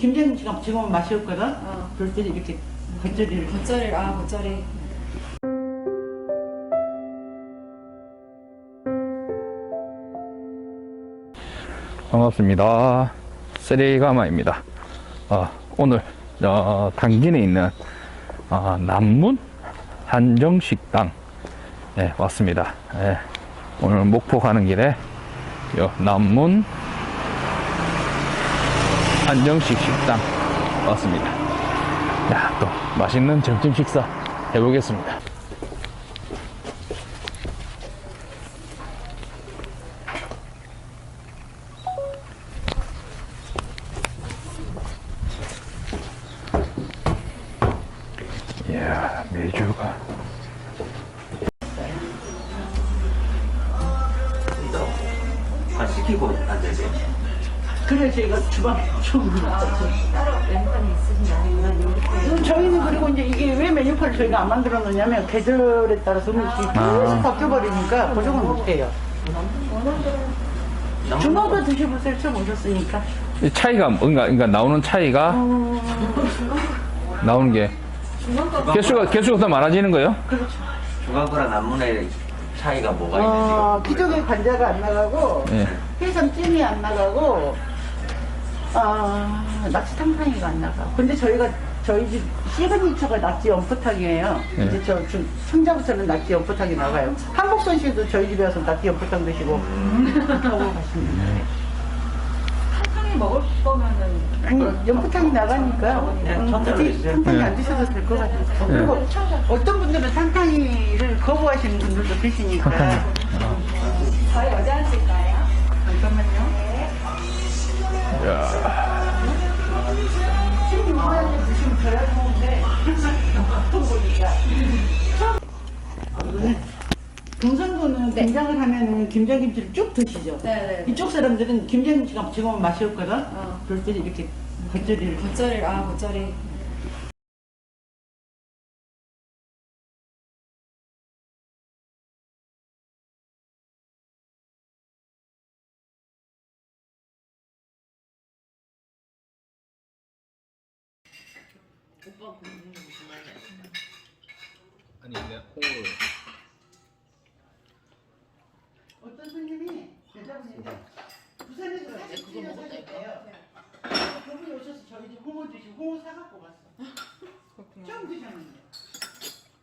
김장님 지금 지금 마셨거든. 어. 그럴 때 이렇게 겉절이를 겉절이 아 겉절이 반갑습니다. 쓰레가마입니다. 아, 오늘 어, 당진에 있는 어, 남문 한정식당 에 왔습니다. 예, 오늘 목포 가는 길에 요 남문 한정식 식당 왔습니다. 야, 또 맛있는 점심 식사 해보겠습니다. 이야, 메주가. 다 시키고 안 되세요? 그래 저희가 주방 좀 따로 랜턴이 있으신가요? 저희는 그리고 이제 이게 왜 메뉴판을 저희가 안 만들어 놓냐면 계절에 따라서 음식이 계속 바뀌어버리니까 고정을 못해요. 주먹도 드셔보세요. 처음 오셨으니까. 이 차이가 뭔가, 그러니까 나오는 차이가 나오는 게 개수가 개수가 더 많아지는 거예요? 중앙거랑 남문의 차이가 뭐가 있는지 어, 기존의 관자가 안 나가고 예. 해삼 찜이 안 나가고 아 낙지 탕탕이가 안 나가. 근데 저희가 저희 집 시그니처가 낙지 연포탕이에요. 네. 이제 저 중- 청자부터는 낙지 연포탕이 나가요. 한복선 씨도 저희 집에 와서 낙지 연포탕 드시고 하고 가십니다. 탕탕이 먹을 거면은 아니 연포탕이 나가니까 네, 음, 굳이. 탕탕이 네. 안 드셔도 될 것 같아요. 그리고 어떤 분들은 탕탕이를 거부하시는 분들도 계시니까 저희 어디 앉을까요? 잠깐만요. 지 경상도는 김장을 하면은 김장김치를 쭉 드시죠. 네네 이쪽 사람들은 김장김치가 지금 맛이 없거든. 어. 그럴 때 이렇게 겉절이를 겉절이 아 겉절이 아니, 내 홍을 어떤 손님이 여자분인데 사실 그거 먹었대요. 그분이 오셔서 저희 집 홍어 드시고 홍어 사갖고 갔어. 처음 드셨는데.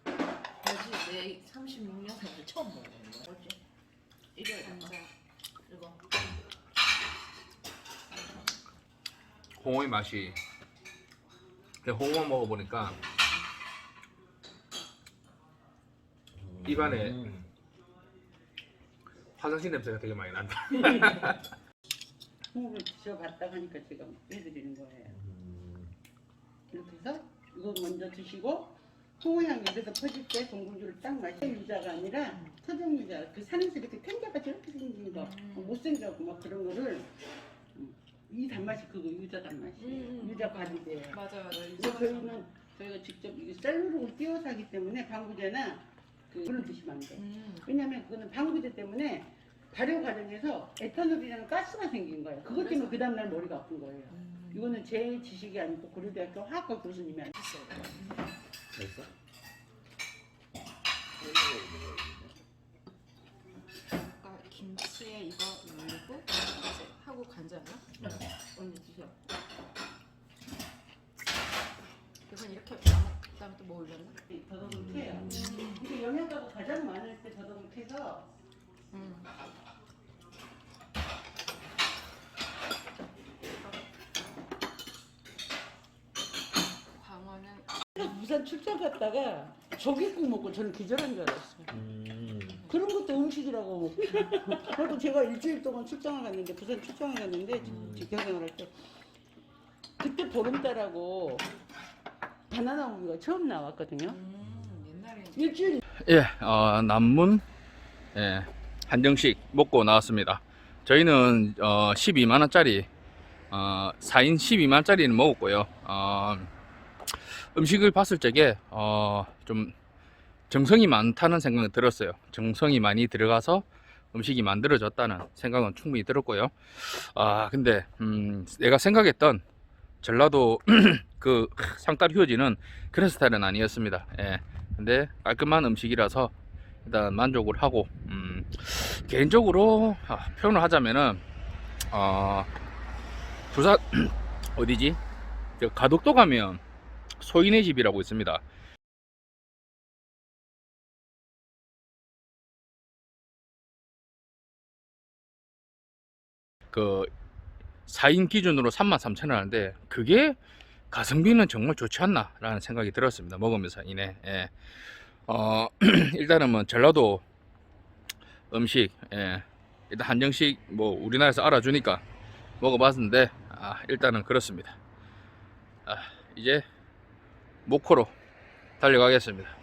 뭐지? 내 36년 살때 처음 먹어보는 거야. 뭐지? 일요일 감자. 이거. 홍어의 맛이 근데 홍어 먹어보니까 입안에 화장실 냄새가 되게 많이 난다. 홍어를 드셔봤다 하니까 제가 해드리는 거예요. 이렇게 해서 이거 먼저 드시고 홍어 향이 입에서 퍼질 때 동굴주를 딱 마셔 유자가 아니라 서정 유자 그 산에서 이렇게 텐자가 저렇게 생긴 거 어, 못생겨고 막 그런 거를 음, 이 단맛이 그거 유자 단맛이 음. 유자 과즙이에요. 맞아요 맞아요 그래서 저희는 저희가 직접 이게 셀루로를 띄워서 하기 때문에 방부제나 그 물을 드시면 안 돼. 음. 왜냐면 그거는 방부제 때문에 발효 과정에서 에탄올이라는 가스가 생긴 거예요. 그것 때문에 그 다음날 머리가 아픈 거예요. 이거는 제 지식이 아니고 고려대학교 화학과 교수님이 아니고 됐어? 아까 김치에 이거 올리고 이제 하고 간장이요? 언니 드셔. 그래서 이렇게 남- 그다음에 또 뭐 올렸나? 더더욱 해요. 이게 영양가가 가장 많을 때 더더욱 해서 음. 광어는 부산 출장 갔다가 조개국 먹고 저는 기절한 줄 알았어요. 음. 그런 것도 음식이라고 먹고. 그래도 제가 일주일 동안 출장을 갔는데 부산 출장을 갔는데 직장생활 할 때 그때 보름달하고 바나나 우유가 처음 나왔거든요. 음, 옛날에 일주일 예, 어, 남문 예, 한정식 먹고 나왔습니다. 저희는 어, 12만 원짜리 어, 4인 12만 원짜리는 먹었고요. 어, 음식을 봤을 적에 어, 좀 정성이 많다는 생각이 들었어요. 정성이 많이 들어가서 음식이 만들어졌다는 생각은 충분히 들었고요. 아, 근데 음, 내가 생각했던 전라도 그 상따 휴지는 그런 스타일은 아니었습니다. 예. 근데 깔끔한 음식이라서 일단 만족을 하고 음, 개인적으로 아, 표현을 하자면은 어, 부산 어디지? 저 가덕도 가면 소인의 집이라고 있습니다. 그 4인 기준으로 33,000원 하는데 그게 가성비는 정말 좋지 않나 라는 생각이 들었습니다 먹으면서 이내 예. 어, 일단은 뭐 전라도 음식 예. 일단 한정식 뭐 우리나라에서 알아주니까 먹어봤는데 아, 일단은 그렇습니다 아, 이제 목포로 달려가겠습니다